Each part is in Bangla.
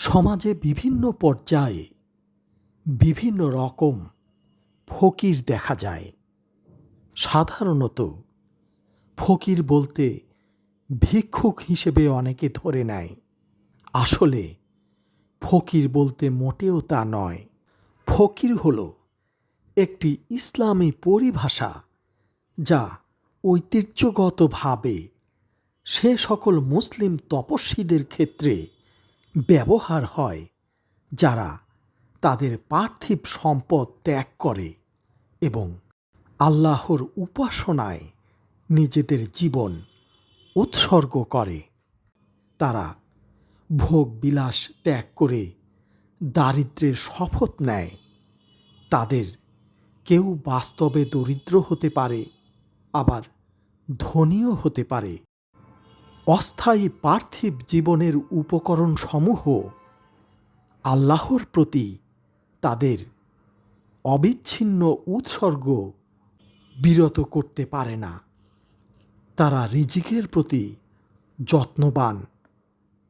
সমাজে বিভিন্ন পর্যায়ে বিভিন্ন রকম ফকির দেখা যায়। সাধারণত ফকির বলতে ভিক্ষুক হিসেবে অনেকে ধরে নেয়। আসলে ফকির বলতে মোটেও তা নয়। ফকির হল একটি ইসলামী পরিভাষা যা ঐতিহ্যগতভাবে সে সকল মুসলিম তপস্বীদের ক্ষেত্রে ব্যবহার হয় যারা তাদের পার্থিব সম্পদ ত্যাগ করে এবং আল্লাহর উপাসনায় নিজেদের জীবন উৎসর্গ করে। তারা ভোগ বিলাস ত্যাগ করে দারিদ্র্যের শপথ নেয়। তাদের কেউ বাস্তবে দরিদ্র হতে পারে, আবার ধনীও হতে পারে। অস্থায়ী পার্থিব জীবনের উপকরণসমূহ আল্লাহর প্রতি তাদের অবিচ্ছিন্ন উৎসর্গ বিরত করতে পারে না। তারা রিজিকের প্রতি যত্নবান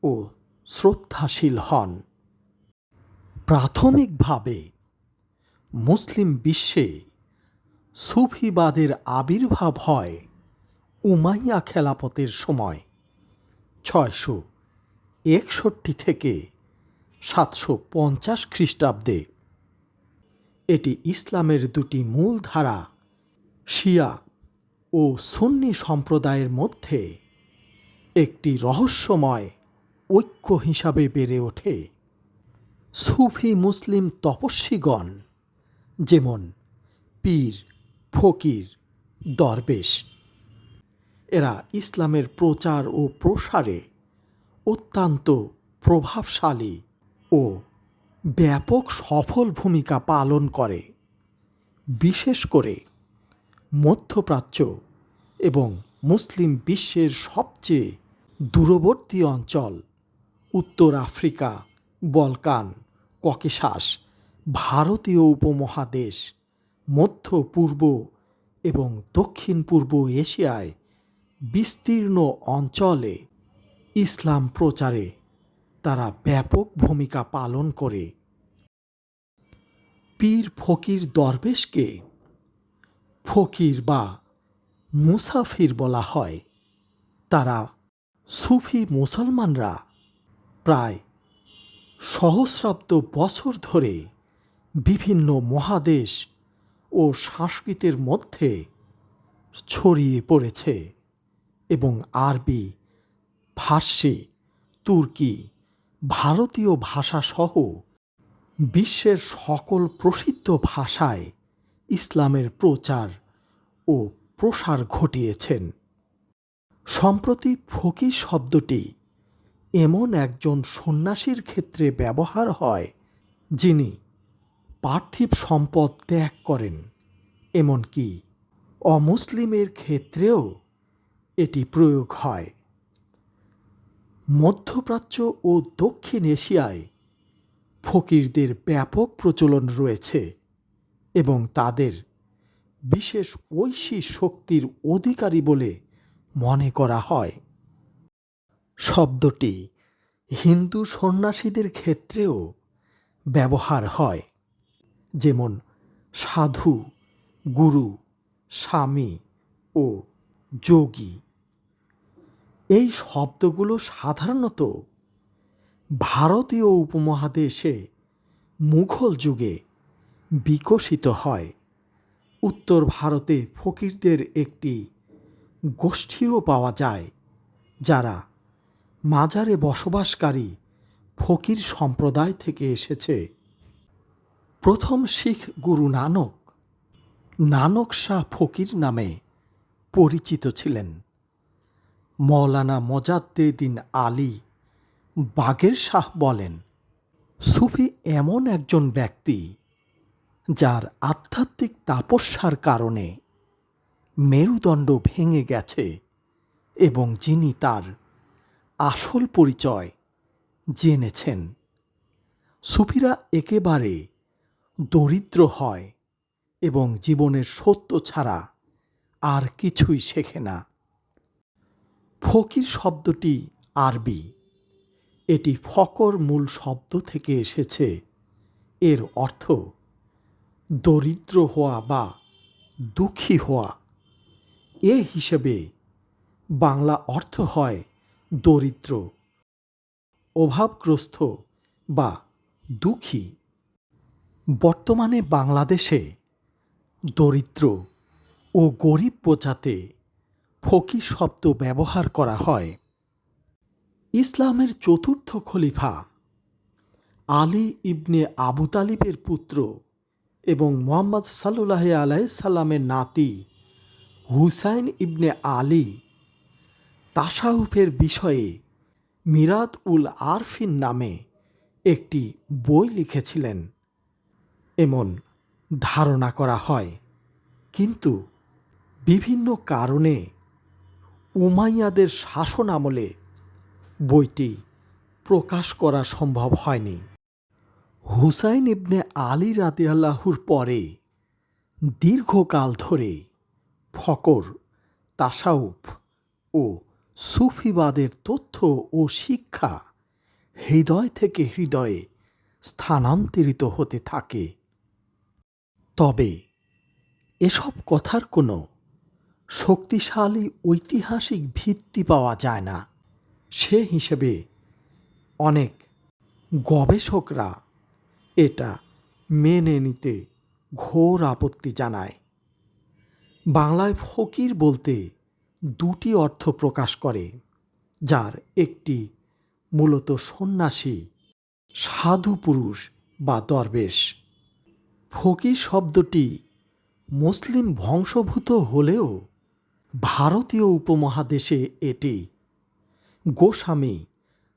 ও শ্রদ্ধাশীল হন। প্রাথমিকভাবে মুসলিম বিশ্বে সুফিবাদের আবির্ভাব হয় উমাইয়া খেলাপথের সময়। ছয়শো একষট্টি থেকে সাতশো পঞ্চাশ খ্রিস্টাব্দে। এটি ইসলামের দুটি মূল ধারা, শিয়া ও সুন্নি সম্প্রদায়ের মধ্যে একটি রহস্যময় ঐক্য হিসাবে বেড়ে ওঠে। সুফি মুসলিম তপস্বীগণ, যেমন পীর ফকির, দরবেশ এরা ইসলামের প্রচার ও প্রসারে অত্যন্ত প্রভাবশালী ও ব্যাপক সফল ভূমিকা পালন করে। বিশেষ করে মধ্যপ্রাচ্য এবং মুসলিম বিশ্বের সবচেয়ে দূরবর্তী অঞ্চল, উত্তর আফ্রিকা, বলকান, ককেশাস, ভারতীয় উপমহাদেশ, মধ্য পূর্ব এবং দক্ষিণ পূর্ব এশিয়ায় বিস্তীর্ণ অঞ্চলে ইসলাম প্রচারে তারা ব্যাপক ভূমিকা পালন করে। পীর ফকির দরবেশকে ফকির বা মুসাফির বলা হয়। তারা সুফি মুসলমানরা প্রায় সহস্রাব্দ বছর ধরে বিভিন্ন মহাদেশ ও সংস্কৃতির মধ্যে ছড়িয়ে পড়েছে। এবং আরবি, ফার্সি, তুর্কি, ভারতীয় ভাষাসহ বিশ্বের সকল প্রসিদ্ধ ভাষায় ইসলামের প্রচার ও প্রসার ঘটিয়েছেন। সম্প্রতি ফকির শব্দটি এমন একজন সন্ন্যাসীর ক্ষেত্রে ব্যবহার হয়, যিনি পার্থিব সম্পদ ত্যাগ করেন। এমনকি অমুসলিমের ক্ষেত্রেও এটি প্রয়োগ হয়। মধ্যপ্রাচ্য ও দক্ষিণ এশিয়ায় ফকিরদের ব্যাপক প্রচলন রয়েছে এবং তাদের বিশেষ ঐশী শক্তির অধিকারী বলে মনে করা হয়। শব্দটি হিন্দু সন্ন্যাসীদের ক্ষেত্রেও ব্যবহার হয়, যেমন সাধু, গুরু, স্বামী ও যোগী। এই শব্দগুলো সাধারণত ভারতীয় উপমহাদেশে মুঘল যুগে বিকশিত হয়। উত্তর ভারতে ফকিরদের একটি গোষ্ঠীও পাওয়া যায়, যারা মাজারে বসবাসকারী ফকির সম্প্রদায় থেকে এসেছে। প্রথম শিখ গুরু নানক নানক শাহ ফকির নামে পরিচিত ছিলেন। মৌলানা মজাদ্দেদিন আলী বাগের শাহ বলেন, সুফি এমন একজন ব্যক্তি যার আধ্যাত্মিক তাপস্যার কারণে মেরুদণ্ড ভেঙে গেছে এবং যিনি তার আসল পরিচয় জেনেছেন। সুফিরা একেবারে দরিদ্র হয় এবং জীবনের সত্য ছাড়া আর কিছুই শেখে না। ফকির শব্দটি আরবি। এটি ফকর মূল শব্দ থেকে এসেছে। এর অর্থ দরিদ্র হওয়া বা দুঃখী হওয়া। এ হিসেবে বাংলা অর্থ হয় দরিদ্র, অভাবগ্রস্ত বা দুঃখী। বর্তমানে বাংলাদেশে দরিদ্র ও গরিব বোঝাতে ফকির শব্দ ব্যবহার করা হয়। ইসলামের চতুর্থ খলিফা আলী ইবনে আবু তালিবের পুত্র এবং মোহাম্মদ সাল্লাহ আলাইসাল্লামের নাতি হুসাইন ইবনে আলী তাসাউফের বিষয়ে মিরাদ উল আরফিন নামে একটি বই লিখেছিলেন। এমন ধারণা করা হয়। কিন্তু বিভিন্ন কারণে উমাইয়াদের শাসন আমলে বইটি প্রকাশ করা সম্ভব হয়নি। হুসাইন ইবনে আলী রাদিয়াল্লাহুর পরে দীর্ঘকাল ধরে ফকর, তাসাউফ ও সুফিবাদের তথ্য ও শিক্ষা হৃদয় থেকে হৃদয়ে স্থানান্তরিত হতে থাকে। তবে এসব কথার কোনো শক্তিশালী ঐতিহাসিক ভিত্তি পাওয়া যায় না। সে হিসেবে অনেক গবেষকরা এটা মেনে নিতে ঘোর আপত্তি জানায়। বাংলায় ফকির বলতে দুটি অর্থ প্রকাশ করে, যার একটি মূলত সন্ন্যাসী, সাধু পুরুষ বা দরবেশ। ফকির শব্দটি মুসলিম বংশভূত হলেও ভারতীয় উপমহাদেশে এটি গোস্বামী,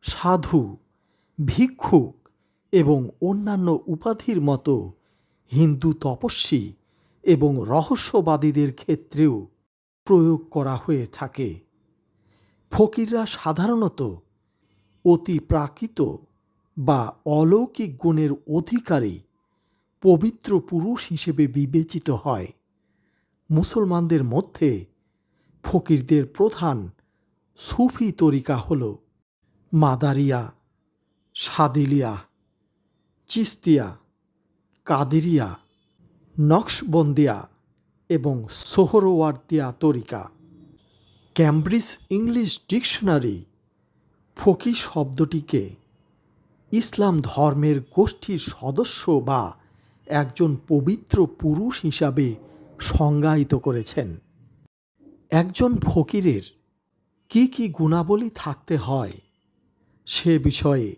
সাধু, ভিক্ষুক এবং অন্যান্য উপাধির মতো হিন্দু তপস্বী এবং রহস্যবাদীদের ক্ষেত্রেও প্রয়োগ করা হয়ে থাকে। ফকিররা সাধারণত অতি প্রাকৃত বা অলৌকিক গুণের অধিকারী পবিত্র পুরুষ হিসেবে বিবেচিত হয়। মুসলমানদের মধ্যে ফকিরদের প্রধান সুফি তরিকা হল মাদারিয়া, সাদিলিয়া, চিস্তিয়া, কাদিরিয়া, নকশবন্দিয়া এবং সোহরওয়ার্দিয়া তরিকা। ক্যামব্রিজ ইংলিশ ডিকশনারি ফকি শব্দটিকে ইসলাম ধর্মের গোষ্ঠীর সদস্য বা একজন পবিত্র পুরুষ হিসাবে সংজ্ঞায়িত করেছেন। একজন ফকিরের কি কি গুণাবলী থাকতে হয় সে বিষয়ে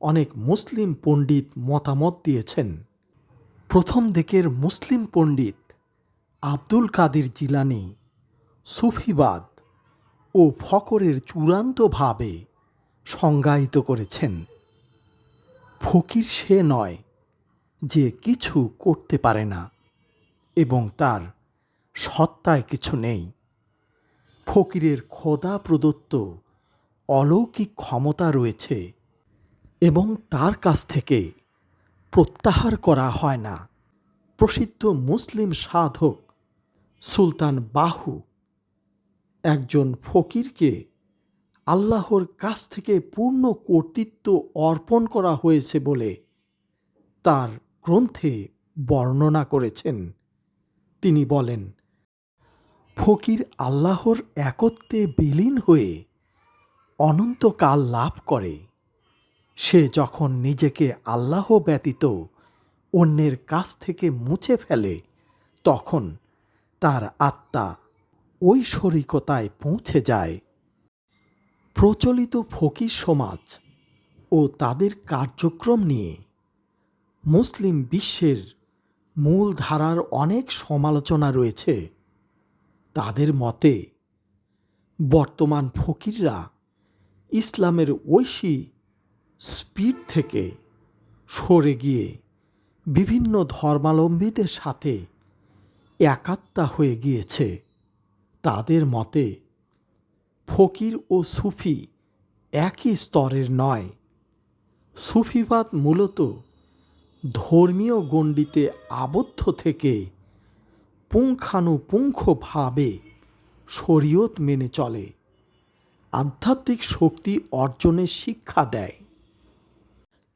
অনেক মুসলিম পণ্ডিত মতামত দিয়েছেন। প্রথম দিকের মুসলিম পণ্ডিত আব্দুল কাদের জিলানি সুফিবাদ ও ফকরের চূড়ান্তভাবে সংজ্ঞায়িত করেছেন। ফকির সে নয় যে কিছু করতে পারে না এবং তার সত্তায় কিছু নেই। ফকিরের খোদা প্রদত্ত অলৌকিক ক্ষমতা রয়েছে এবং তার কাছ থেকে প্রত্যাহার করা হয় না। প্রসিদ্ধ মুসলিম সাধক সুলতান বাহু একজন ফকিরকে আল্লাহর কাছ থেকে পূর্ণ কর্তৃত্ব অর্পণ করা হয়েছে বলে তার গ্রন্থে বর্ণনা করেছেন। তিনি বলেন ফকির আল্লাহর একত্বে বিলীন হয়ে অনন্তকাল লাভ করে। সে যখন নিজেকে আল্লাহ ব্যতীত অন্যের কাছ থেকে মুছে ফেলে, তখন তার আত্মা ওই শরিকতায় পৌঁছে যায়। প্রচলিত ফকির সমাজ ও তাদের কার্যক্রম নিয়ে মুসলিম বিশ্বের মূল ধারার অনেক সমালোচনা রয়েছে। তাদের মতে, বর্তমান ফকিররা ইসলামের ঐশী স্পিড থেকে সরে গিয়ে বিভিন্ন ধর্মাবলম্বীদের সাথে একাত্মা হয়ে গিয়েছে। তাদের মতে, ফকির ও সুফি একই স্তরের নয়। সুফিবাদ মূলত ধর্মীয় গণ্ডিতে আবদ্ধ থেকে পুঙ্খানুপুঙ্খভাবে শরীয়ত মেনে চলে। আধ্যাত্মিক শক্তি অর্জনের শিক্ষা দেয়।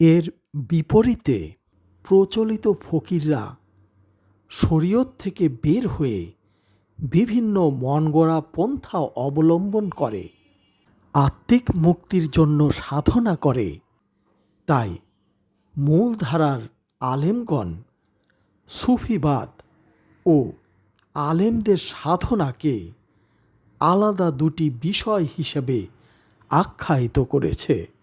এর বিপরীতে প্রচলিত ফকিররা শরীয়ত থেকে বের হয়ে বিভিন্ন মনগড়া পন্থা অবলম্বন করে, আত্মিক মুক্তির জন্য সাধনা করে। তাই মূলধারার আলেমগণ সুফিবাদ ও আলেমদের সাধনাকে আলাদা দুটি বিষয় হিসেবে আখ্যায়িত করেছে।